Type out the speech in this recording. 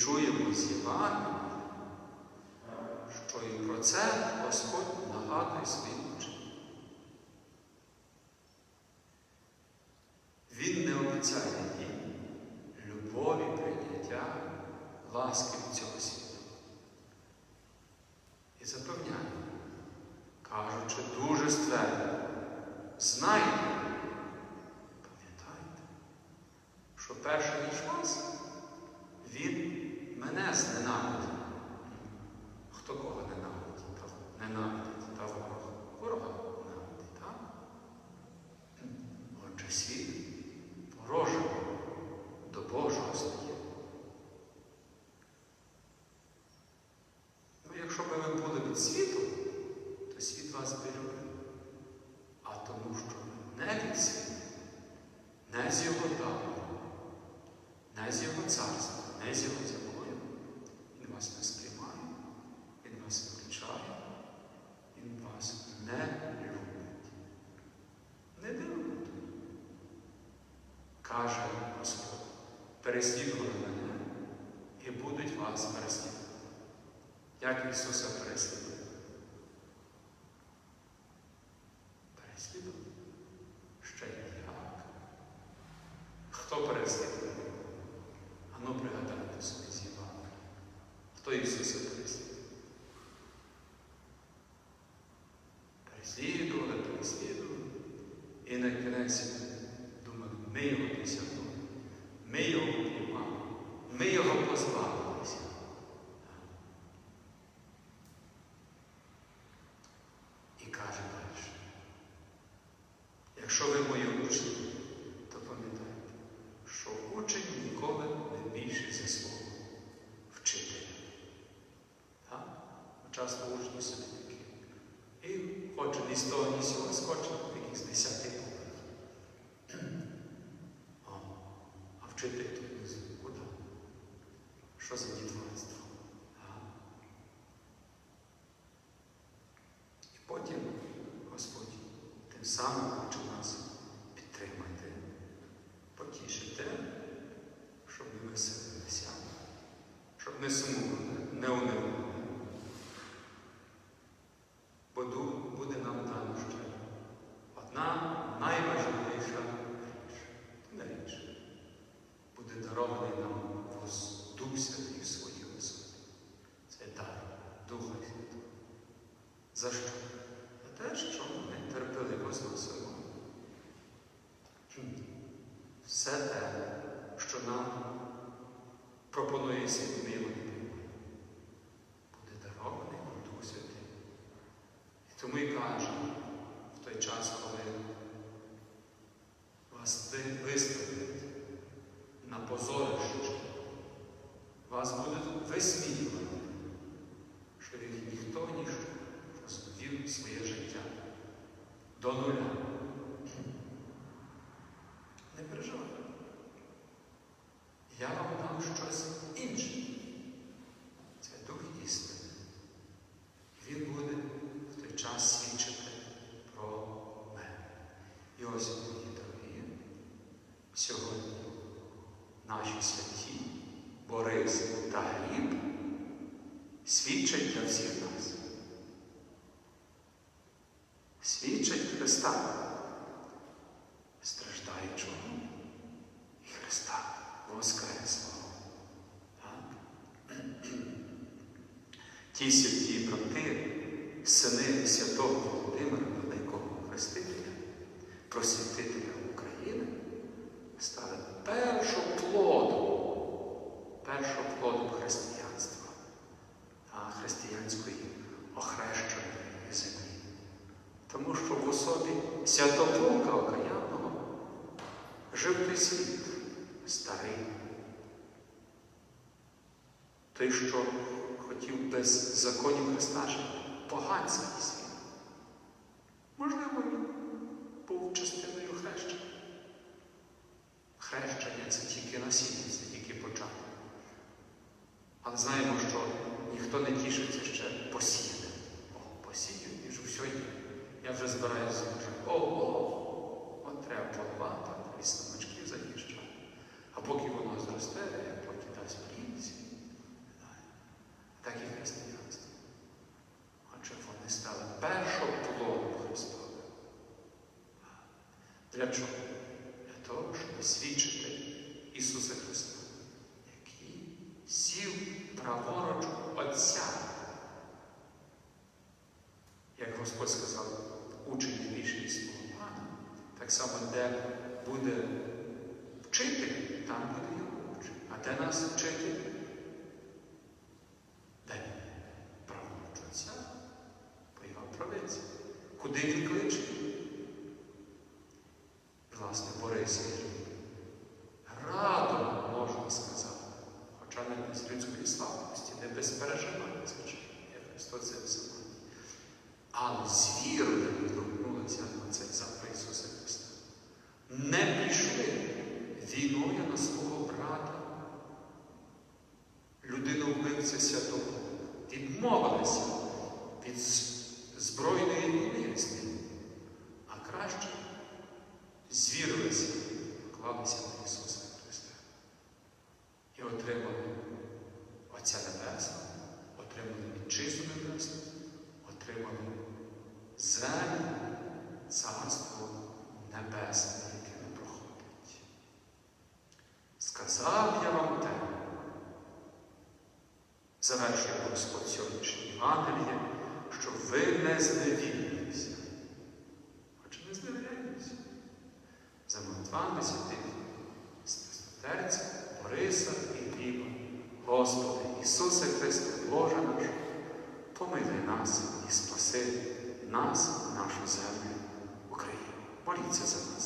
чуємо з Євангелія, що і про це Господь нагадує своїм учням. Він не обіцяє їм любові, прийняття, ласки від цього світу. І запевняє, кажучи дуже ствердно, знайте, пам'ятайте, що перше вас, він мене зненавидить. Хто кого ненавидить? Ненавидить та ворога. Ворога ненавидить, так? Отже, світ ворожий до Божого стає. Ну, якщо б ви були від світу, то світ вас би любив. А тому, що ви не від світу, не з його дару, не з його царства, не з його законів, він вас не сприймає, він вас не вивчає, він вас не любить. Не дивно. Каже Господь, переслідували мене і будуть вас переслідувати. Як Ісуса переслідували? Переслідували? Ще й як? Хто переслідував? Ану пригадайте собі з Євангелія. Хто Ісуса переслідував? Переслідували, переслідували. І на кінець думали, ми його досягнули, ми його приймали, ми його позбавилися. І каже далі, якщо ви мої учні, то пам'ятайте, що учень ніколи не більший за свого вчителя. Часто учні собі такі. І хоче ні з того, ні з цього скоче в якийсь десятий поверх. О, Вчитель тут внизу. Що за дітварство? І потім Господь тим самим хоче нас підтримати, потішити, щоб ми веселилися, щоб не сумували, не унивали. Бо ду- буде нам дано ще одна найважливіша річ. Не річ. Буде дарований нам воз Дух Святий в своїй висоті. Це дар Духа Святого. За що? За те, що ми терпеливо зносимо. Все те, що нам пропонує світ, ми його не приймаємо. Буде дарований нам Дух Святий. І тому і каже, в той час, коли вас ви- виставлять на позорище, вас будуть висміювати, що він ніхто ніщо розвів своє життя до нуля. Не переживайте. Я вам дам щось інше. Це дух істини. Він буде в той час свідчити про мене. І ось, мої дорогі, сьогодні наші святі Борис та Гліб свідчать для всіх нас. Свідчать Христа, страждаючого і Христа Воскреслого. Так? Ті святі брати, сини святого Володимира, Великого Хрестителя, просвітителя України, стали першоплодом, першоплодом християнства християнської охрещеної землі. Тому що в особі Святополка Окаянного жив той світ старий. Той, що хотів без законів Христа жити, поганський світ. Можливо, він був частиною хрещення. Хрещення це тільки насіння, це тільки початок. Але знаємо, що ніхто не тішиться ще посіяним. О, посію і вже все є. Я вже збираюся вже. О, о, от треба поливати, від самочків захищати. А поки воно зросте, поки дасть плід, того, щоб свідчити Ісуса Христа, який сів праворуч Отця. Як Господь сказав, учень не більше від свого Пана, так само, де буде вчитель, там буде його учень. А де нас вчитель? Де? Праворуч Отця, по його правиці. Куди він кличе? Власне, Борис Радо, можна сказати, хоча не без людської слабкості, не без переживань, звичайно, як Христос це все має. Але з вірою відгукнулися на цей запах Ісуса Христа. Не пішли війною на свого брата, людину вбивця святого, відмовилися від з- збройної війни з ним, а краще звірилися, поклалися на Ісуса Христа і отримали Отця Небесного, отримали Вітчизну Небесну, отримали землю, царство небесне, яке не проходить. Сказав я вам те, завершує Господь сьогоднішнє Євангеліє, що ви не зневірилися. Хоч не зневірилися. За молитвами святих Стестотерця, Бориса і Гліба, Господи Ісусе Христе, Боже наш, помилуй нас і спаси нас, нашу землю, Україну. Моліться за нас.